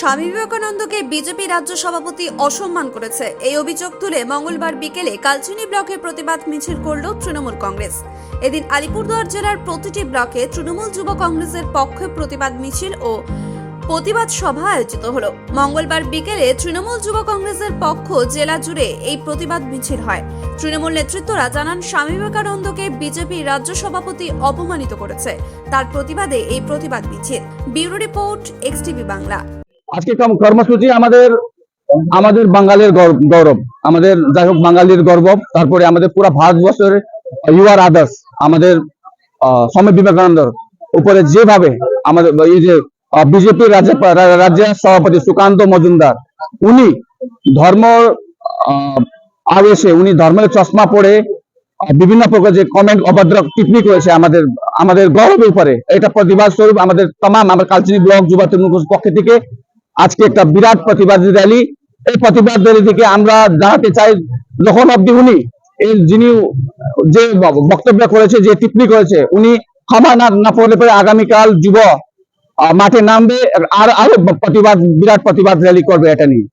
স্বামী বিবেকানন্দকে বিজেপি রাজ্য সভাপতি অসম্মান করেছে। এই অভিযোগ তুলে মঙ্গলবার বিকেলে কালচিনি ব্লকে প্রতিবাদ মিছিল করল তৃণমূল কংগ্রেস। এদিন আলিপুরদুয়ার জেলার প্রতিটি ব্লকে তৃণমূল যুব কংগ্রেসের পক্ষে প্রতিবাদ মিছিল ও প্রতিবাদ সভা আয়োজিত হলো। মঙ্গলবার বিকেলে তৃণমূল যুব কংগ্রেসের পক্ষ জেলা জুড়ে এই প্রতিবাদ মিছিল হয়। তৃণমূল নেতৃত্বরা জানান, স্বামী বিবেকানন্দকে বিজেপি রাজ্য সভাপতি অপমানিত করেছে। তার প্রতিবাদে এই প্রতিবাদ মিছিল। Bureau report XTV Bangla. আজকে কর্ম- কর্মসূচি? আমাদের আমাদের বাঙালির গৌরব। আমাদের, যাই হোক, বাঙালির গর্ব। তারপরে আমাদের পুরো ভারতবর্ষের ইউআর আদার্স, আমাদের স্বামী বিবেকানন্দ উপরে যেভাবে আমাদের, এই যে বিজেপি রাজ্য রাজ্যের সভাপতি সুকান্ত মজুমদার, উনি ধর্ম আবেশে উনি ধর্মের চশমা পড়ে বিভিন্ন প্রকার যে কমেন্ট অভদ্র টিপ্পনি করেছে আমাদের আমাদের গৌরবের উপরে, এটা প্রতিবাদ স্বরূপ আমাদের তাম আমার কালচিনি ব্লক যুব তৃণমূল পক্ষ থেকে আজকে একটা বিরাট প্রতিবাদ র্যালি। এই প্রতিবাদ র্যালি থেকে আমরা জানাতে চাই যখন অব্দি উনি যিনি যে বক্তব্য করেছে, যে টিপ্পনি করেছে, উনি ক্ষমা না পড়লে পরে আগামীকাল যুব মাঠে নামবে, আর আরও প্রতিবাদ, বিরাট প্রতিবাদ র্যালি করবে এটা নিয়ে।